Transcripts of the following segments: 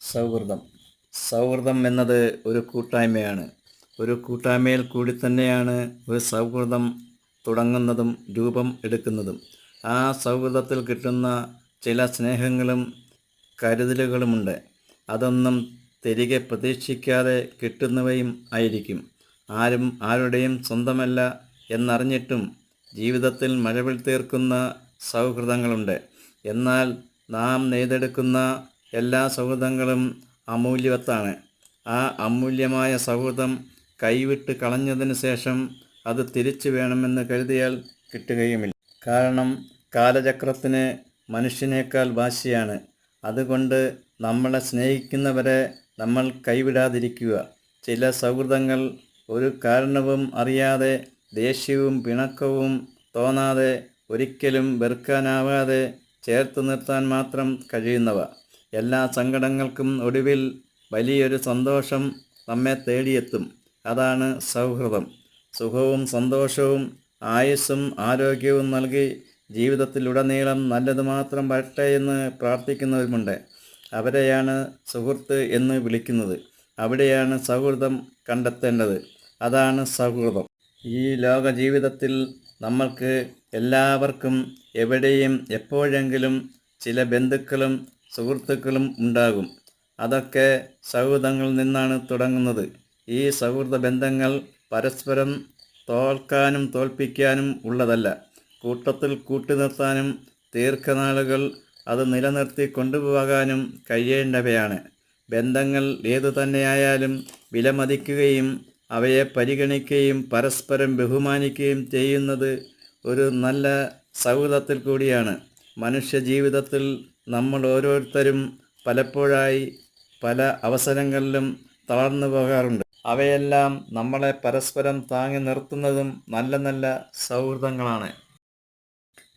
സൗഹൃദം. സൗഹൃദം എന്നത് ഒരു കൂട്ടായ്മയാണ്. ഒരു കൂട്ടായ്മയിൽ കൂടി തന്നെയാണ് ഒരു സൗഹൃദം തുടങ്ങുന്നതും രൂപം എടുക്കുന്നതും. ആ സൗഹൃദത്തിൽ കിട്ടുന്ന ചില സ്നേഹങ്ങളും കരുതലുകളുമുണ്ട്. അതൊന്നും തിരികെ പ്രതീക്ഷിക്കാതെ കിട്ടുന്നവയും ആയിരിക്കും. ആരും ആരുടെയും സ്വന്തമല്ല എന്നറിഞ്ഞിട്ടും ജീവിതത്തിൽ മഴവിൽ തീർക്കുന്ന സൗഹൃദങ്ങളുണ്ട്. എന്നാൽ നാം നെയ്തെടുക്കുന്ന എല്ലാ സൗഹൃദങ്ങളും അമൂല്യവത്താണ്. ആ അമൂല്യമായ സൗഹൃദം കൈവിട്ട് കളഞ്ഞതിന് ശേഷം അത് തിരിച്ചു വേണമെന്ന് കരുതിയാൽ കിട്ടുകയുമില്ല. കാരണം കാലചക്രത്തിന് മനുഷ്യനേക്കാൾ വാശിയാണ്. അതുകൊണ്ട് നമ്മളെ സ്നേഹിക്കുന്നവരെ നമ്മൾ കൈവിടാതിരിക്കുക. ചില സൗഹൃദങ്ങൾ ഒരു കാരണവും അറിയാതെ ദേഷ്യവും പിണക്കവും തോന്നാതെ ഒരിക്കലും വെറുക്കാനാവാതെ ചേർത്ത് നിർത്താൻ മാത്രം കഴിയുന്നവ. എല്ലാ സങ്കടങ്ങൾക്കും ഒടുവിൽ വലിയൊരു സന്തോഷം നമ്മെ തേടിയെത്തും. അതാണ് സൗഹൃദം. സുഖവും സന്തോഷവും ആയുസ്സും ആരോഗ്യവും നൽകി ജീവിതത്തിലുടനീളം നല്ലത് മാത്രം വരട്ടെ എന്ന് പ്രാർത്ഥിക്കുന്നവരുമുണ്ട്. അവരെയാണ് സുഹൃത്ത് എന്ന് വിളിക്കുന്നത്. അവിടെയാണ് സൗഹൃദം കണ്ടെത്തേണ്ടത്. അതാണ് സൗഹൃദം. ഈ ലോക ജീവിതത്തിൽ നമ്മൾക്ക് എല്ലാവർക്കും എവിടെയും എപ്പോഴെങ്കിലും ചില ബന്ധുക്കളും സുഹൃത്തുക്കളും ഉണ്ടാകും. അതൊക്കെ സൗഹൃദങ്ങളിൽ നിന്നാണ് തുടങ്ങുന്നത്. ഈ സൗഹൃദ ബന്ധങ്ങൾ പരസ്പരം തോൽക്കാനും തോൽപ്പിക്കാനും ഉള്ളതല്ല. കൂട്ടത്തിൽ കൂട്ടിനിർത്താനും ദീർഘനാളുകൾ അത് നിലനിർത്തി കൊണ്ടുപോകാനും കഴിയേണ്ടവയാണ്. ബന്ധങ്ങൾ ഏതു തന്നെയായാലും വിലമതിക്കുകയും അവയെ പരിഗണിക്കുകയും പരസ്പരം ബഹുമാനിക്കുകയും ചെയ്യുന്നത് ഒരു നല്ല സൗഹൃദത്തിൽ കൂടിയാണ്. മനുഷ്യ ജീവിതത്തിൽ നമ്മൾ ഓരോരുത്തരും പലപ്പോഴായി പല അവസരങ്ങളിലും തളർന്നു പോകാറുണ്ട്. അവയെല്ലാം നമ്മളെ പരസ്പരം താങ്ങി നിർത്തുന്നതും നല്ല നല്ല സൗഹൃദങ്ങളാണ്.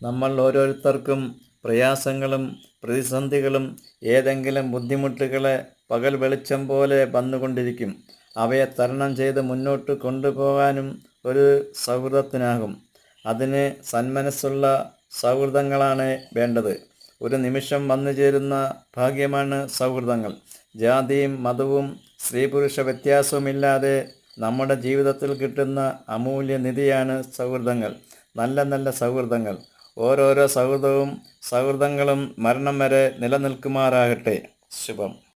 നമ്മൾ ഓരോരുത്തർക്കും പ്രയാസങ്ങളും പ്രതിസന്ധികളും ഏതെങ്കിലും ബുദ്ധിമുട്ടുകളെ പകൽ വെളിച്ചം പോലെ വന്നുകൊണ്ടിരിക്കും. അവയെ തരണം ചെയ്ത് മുന്നോട്ട് കൊണ്ടുപോകാനും ഒരു സൗഹൃദത്തിനാകും. അതിന് സന്മനസ്സുള്ള സൗഹൃദങ്ങളാണ് വേണ്ടത്. ഒരു നിമിഷം വന്നു ചേരുന്ന ഭാഗ്യമാണ് സൗഹൃദങ്ങൾ. ജാതിയും മതവും സ്ത്രീ പുരുഷ വ്യത്യാസവുമില്ലാതെ നമ്മുടെ ജീവിതത്തിൽ കിട്ടുന്ന അമൂല്യ നിധിയാണ് സൗഹൃദങ്ങൾ. നല്ല നല്ല സൗഹൃദങ്ങൾ. ഓരോരോ സൗഹൃദവും സൗഹൃദങ്ങളും മരണം വരെ നിലനിൽക്കുമാറാകട്ടെ. ശുഭം.